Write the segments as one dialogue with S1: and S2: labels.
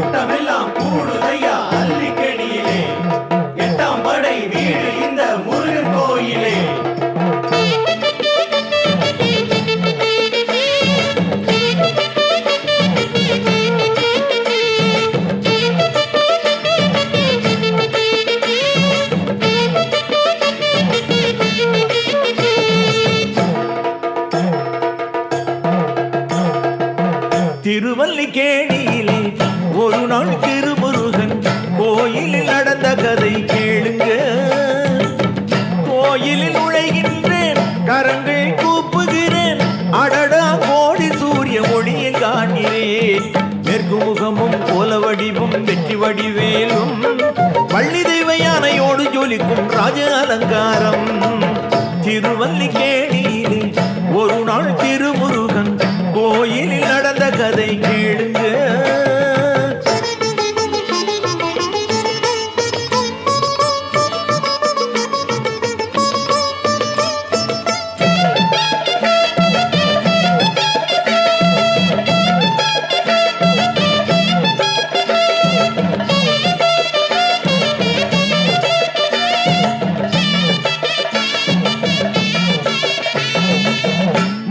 S1: கூட்டமெல்லாம் கூடுதையா அல்லிக்கடியிலே எட்டாம் படை வீடு இந்த முருகன் கோயிலே.
S2: திருவல்லிக்கேணியிலே ஒரு நாள் திருமுருகன் கோயிலில் நடந்த கதை கேளுங்க. கோயிலில் நுழைகின்றேன் கரங்கள் கூப்புகிறேன். அடடா கோடி சூரிய ஒளியை காண்கிறேன் மேற்கு முகமும் கோல வடிவும் வெற்றி வடிவேலும். பள்ளி தெய்வ யானையோடு ஜொலிக்கும் ராஜ அலங்காரம். திருவல்லிக்கேணியிலே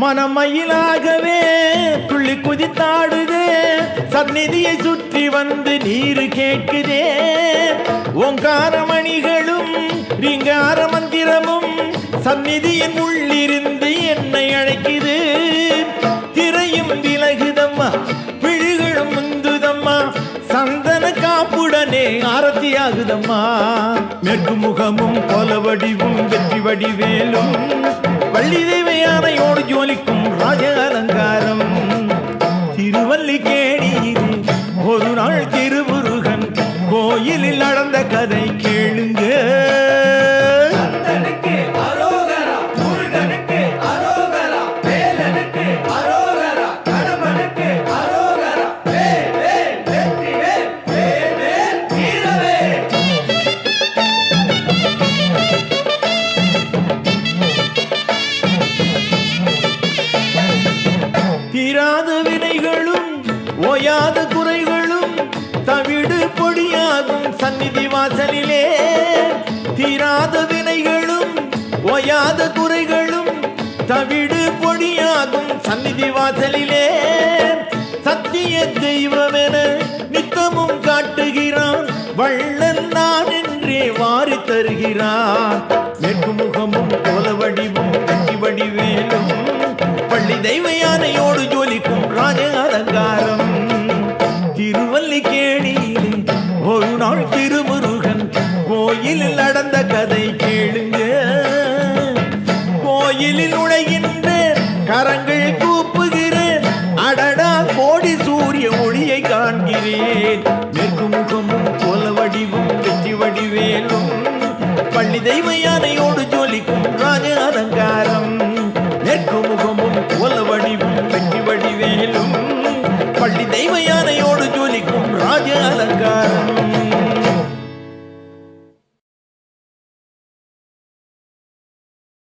S2: மனமயிலாகவே துள்ளி குதித்தாடுதே. சந்நிதியை சுற்றி வந்து நீரு கேட்குதே. ஓங்கார மணிகளும் ரீங்கார மந்திரமும் சந்நிதியின் உள்ளிருந்து என்னை அழைக்குது. திரையும் விலகுதம்மா விழிகளும் முந்துதம்மா சந்தன காப்புடனே ஆரத்தியாகுதம்மா. ஆகுதம்மா முகமும் கொல வடிவும் வெற்றி வடிவேலும் வள்ளி தெய்வ யானையோடு ஜோலிக்கும் ராஜ அலங்காரம். திருவல்லிக்கேணியில் ஒரு நாள் திருமுருகன் கோயிலில் நடந்த கதை கேளுங்க. ஓயாத குறைகளும் தவிடு பொடியாகும் சந்நிதி வாசலிலே. தீராத வினைகளும் ஓயாத குறைகளும் தவிடு பொடியாகும் சந்நிதி வாசலிலே. சத்திய தெய்வமென நித்தமும் காட்டுகிறான் வள்ளல் நான் என்றே வாரி தருகிறான் மேற்கு முகமும் கோல வடிவும் வெற்றி வடிவேலும் பள்ளி தெய்வ யானையோடு கோயிலில் நடந்த கதை கேளுங்க. கோயிலில் உழைகின்றேன் கரங்கள் கூப்புகிறேன். அடடா கோடி சூரிய ஒளியை காண்கிறேன். மேற்கு முகமும் கோல வடிவும் வெற்றி வடிவேலும். பள்ளி தெய்வ யானையோடு ஜோலிக்கும் ராஜ அலங்காரம். மேற்கு முகமும் கோல வடிவும் வெற்றி வடிவேலும். பள்ளி தெய்வ யானையோடு ஜோலிக்கும் ராஜ அலங்காரம்.